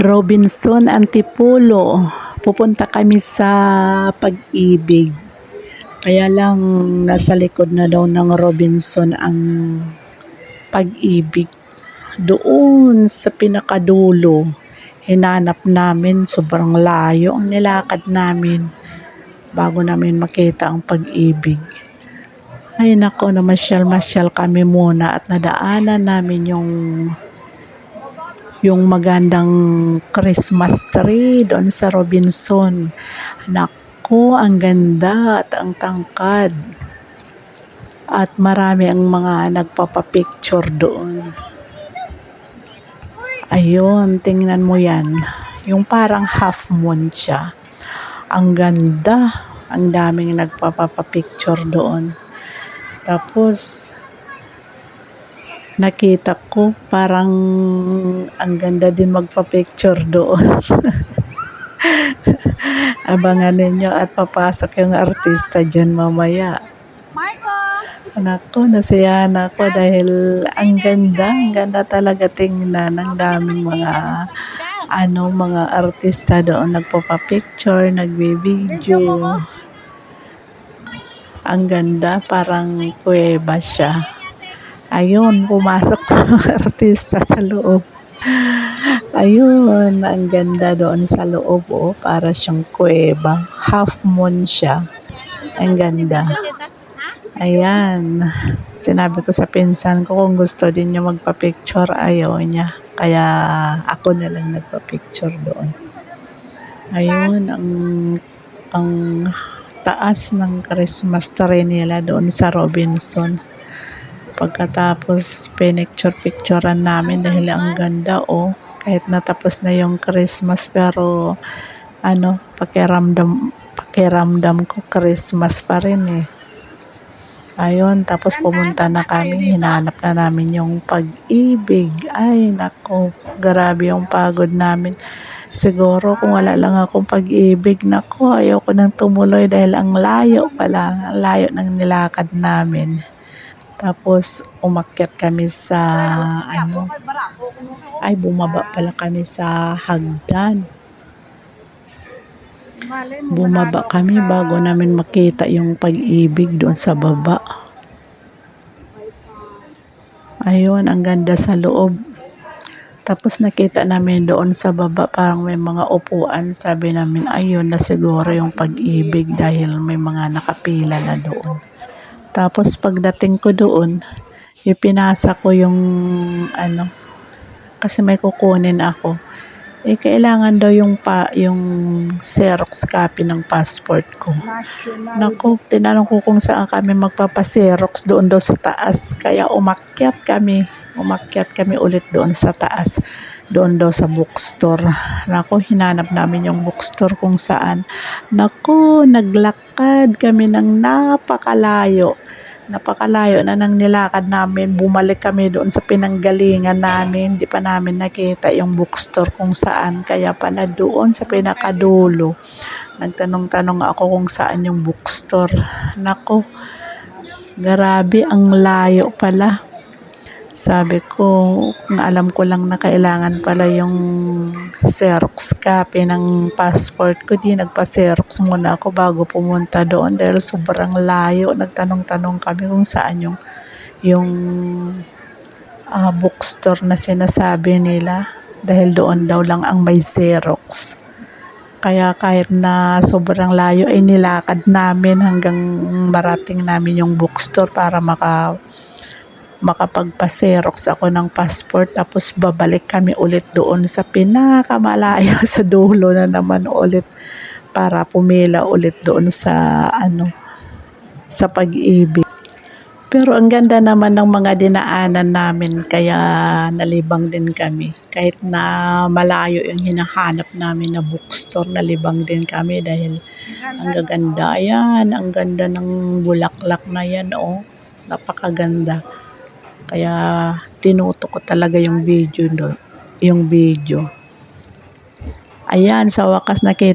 Robinson Antipolo. Pupunta kami sa pag-ibig. Kaya lang nasa likod na daw ng Robinson ang pag-ibig. Doon sa pinakadulo, hinanap namin sobrang layo ang nilakad namin bago namin makita ang pag-ibig. Ay nako, namasyal-masyal kami muna at nadaanan namin yung yung magandang Christmas tree doon sa Robinson. Nako, ang ganda at ang tangkad. At marami ang mga nagpapapicture doon. Ayun, tingnan mo yan. Yung parang half moon siya. Ang ganda. Ang daming nagpapapicture doon. Tapos, nakita ko parang ang ganda din magpa-picture doon. Abangan ninyo at papasok yung artista dyan mamaya. Anak ko, nasiyahan ako dahil ang ganda, ang ganda talaga tingnan. Ang daming mga ano, mga artista doon nagpapapicture, nagbibideo. Ang ganda, parang kuweba siya. Ayun, pumasok ng artista sa loob. Ayun, ang ganda doon sa loob, oh, para siyang kuweba. Half moon siya. Ang ganda. Ayan. Sinabi ko sa pinsan ko kung gusto din niya magpa-picture, ayaw niya. Kaya ako na lang nagpa-picture doon. Ayun, ang ang taas ng Christmas tree nila doon sa Robinson. Pagkatapos, pinicture-picturean namin dahil ang ganda, oh. Kahit natapos na yung Christmas, pero ano, pakiramdam, pakiramdam ko Christmas pa rin eh. Ayun, tapos pumunta na kami, hinanap na namin yung pag-ibig. Ay, nako, grabe yung pagod namin. Siguro kung wala lang akong pag-ibig, nako, ayoko nang tumuloy dahil ang layo pala, ang layo ng nilakad namin. Tapos umakyat kami sa ano, ay bumaba pala kami sa hagdan. Bumaba kami bago namin makita yung pag-ibig doon sa baba. Ayun, ang ganda sa loob. Tapos nakita namin doon sa baba parang may mga upuan. Sabi namin, ayun na siguro yung pag-ibig dahil may mga nakapila na doon. Tapos pagdating ko doon, ipinasa ko yung ano, kasi may kukunin ako. Eh, kailangan daw yung pa, yung Xerox copy ng passport ko. Naku, tinanong ko kung saan kami magpapaserox doon daw sa taas. Kaya umakyat kami. Umakyat kami ulit doon sa taas. Doon daw sa bookstore. Naku, hinanap namin yung bookstore kung saan. Naku, naglakad kami ng napakalayo. Napakalayo na nang nilakad namin. Bumalik kami doon sa pinanggalingan namin. Di pa namin nakita yung bookstore kung saan. Kaya pala doon sa pinakadulo. Nagtanong-tanong ako kung saan yung bookstore. Nako, grabe ang layo pala. Sabi ko, alam ko lang na kailangan pala yung Xerox copy ng passport ko, di nagpa-Xerox muna ako bago pumunta doon dahil sobrang layo. Nagtanong-tanong kami kung saan yung yung ah, bookstore na sinasabi nila dahil doon daw lang ang may Xerox. Kaya kahit na sobrang layo ay nilakad namin hanggang marating namin yung bookstore para maka makapagpa-Xerox ako ng passport tapos babalik kami ulit doon sa pinakamalayo sa dulo na naman ulit para pumila ulit doon sa ano sa pag-ibig. Pero ang ganda naman ng mga dinaanan namin kaya nalibang din kami. Kahit na malayo yung hinahanap namin na bookstore, nalibang din kami dahil ang gaganda. Ayan, ang ganda ng bulaklak na yan, oh. Napakaganda. Kaya tinuto ko talaga yung video doon, yung video. Ayan, sa wakas nakita